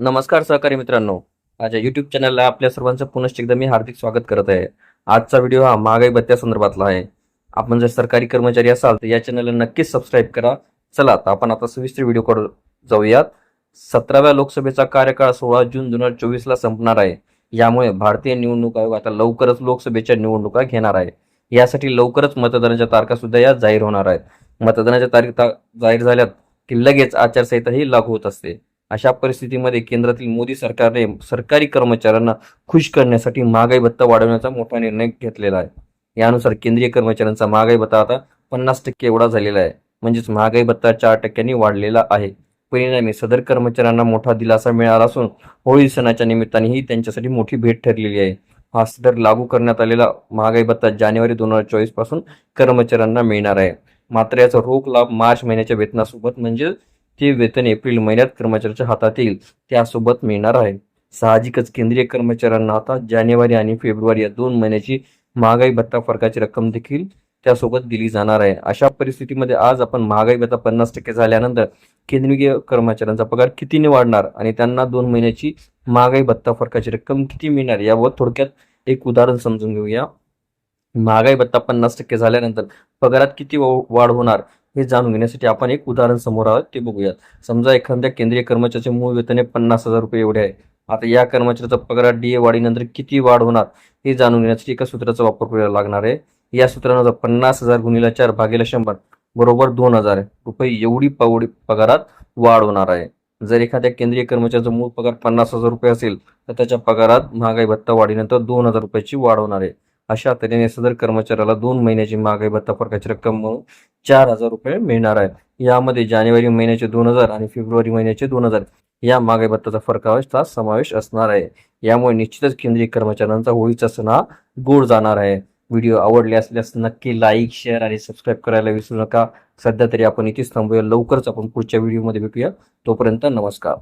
नमस्कार सहकारी मित्रांनो. माझ्या युट्यूब चॅनलला आपल्या सर्वांचं पुनश्च एकदा मी हार्दिक स्वागत करत आहे. आजचा व्हिडिओ हा महागाई भत्त्या संदर्भातला आहे. आपण जर सरकारी कर्मचारी असाल तर या चॅनलला नक्कीच सबस्क्राईब करा. चला आता आपण आता सविस्तर व्हिडिओ कडे जाऊयात. सतराव्या लोकसभेचा कार्यकाळ सोळा जून दोन हजार चोवीसला संपणार आहे. यामुळे भारतीय निवडणूक आयोग आता लवकरच लोकसभेच्या निवडणुका घेणार आहे. यासाठी लवकरच मतदानाच्या तारखा सुद्धा या जाहीर होणार आहेत. मतदानाच्या तारीख ता- जाहीर झाल्यात की लगेच आचारसंहिता ही लागू होत असते. अशा परिस्थितीमध्ये केंद्रातील मोदी सरकारने सरकारी कर्मचाऱ्यांना खुश करण्यासाठी महागाई भत्ता वाढवण्याचा मोठा निर्णय घेतलेला आहे. यानुसार केंद्रीय कर्मचाऱ्यांचा महागाई भत्ता आता पन्नास टक्के एवढा झालेला आहे. म्हणजेच महागाई भत्ता चार टक्क्यांनी वाढलेला आहे. परिणामी सदर कर्मचाऱ्यांना मोठा दिलासा मिळाला असून होळी सणाच्या निमित्तानेही त्यांच्यासाठी मोठी भेट ठरलेली आहे. हा सदर लागू करण्यात आलेला महागाई भत्ता जानेवारी दोन हजार चोवीसपासून कर्मचाऱ्यांना मिळणार आहे. मात्र याचा रोख लाभ मार्च महिन्याच्या वेतनासोबत म्हणजे ते वेतन एप्रिल महिन्यात कर्मचाऱ्याच्या हातात येईल. त्यासोबत मिळणार आहे. साहजिकच केंद्रीय कर्मचाऱ्यांना आता जानेवारी आणि फेब्रुवारी या दोन महिन्याची महागाई भत्ता फरकाची रक्कम देखील त्यासोबत दिली जाणार आहे. अशा परिस्थितीमध्ये आज आपण महागाई भत्ता पन्नास टक्के झाल्यानंतर केंद्रीय कर्मचाऱ्यांचा पगार कितीने वाढणार आणि त्यांना दोन महिन्याची महागाई भत्ता फरकाची रक्कम किती मिळणार यावर थोडक्यात एक उदाहरण समजून घेऊया. महागाई भत्ता पन्नास टक्के झाल्यानंतर पगारात किती वाढ होणार? हे जाणून घेण्यासाठी आपण एक उदाहरण समोर आहोत ते बघूयात. समजा एखाद्या केंद्रीय कर्मचाऱ्याचे मूळ वेतन हे पन्नास हजार रुपये एवढे आहे. आता या कर्मचाऱ्याचा डी डीए वाढीनंतर किती वाढ होणार हे जाणून घेण्यासाठी एका सूत्राचा वापर करायला लागणार आहे. या सूत्रानुसार पन्नास हजार गुणिला चार भागेला शंभर बरोबर दोन हजार रुपये एवढी पवडी पगारात वाढ होणार आहे. जर एखाद्या केंद्रीय कर्मचाऱ्याचा मूळ पगार पन्नास हजार रुपये असेल तर त्याच्या पगारात महागाई भत्ता वाढीनंतर दोन हजार रुपयाची वाढ होणार आहे. अशा तऱ्हेने सदर कर्मचाऱ्याला दोन महिन्याची महागाई भत्ता फरकाची रक्कम म्हणून चार हजार रुपये मिळणार आहे यामध्ये जानेवारी महिन्याचे दोन हजार आणि फेब्रुवारी महिन्याचे दोन हजार या मागे भत्ताचा फरकाचा समावेश असणार आहे. यामुळे निश्चितच केंद्रीय कर्मचाऱ्यांचा होळीचा सण हा गोड जाणार आहे. व्हिडिओ आवडले असल्यास नक्की लाईक शेअर आणि सबस्क्राईब करायला विसरू नका. सध्या तरी आपण इथेच थांबूया. लवकरच आपण पुढच्या व्हिडिओमध्ये भेटूया. तोपर्यंत नमस्कार.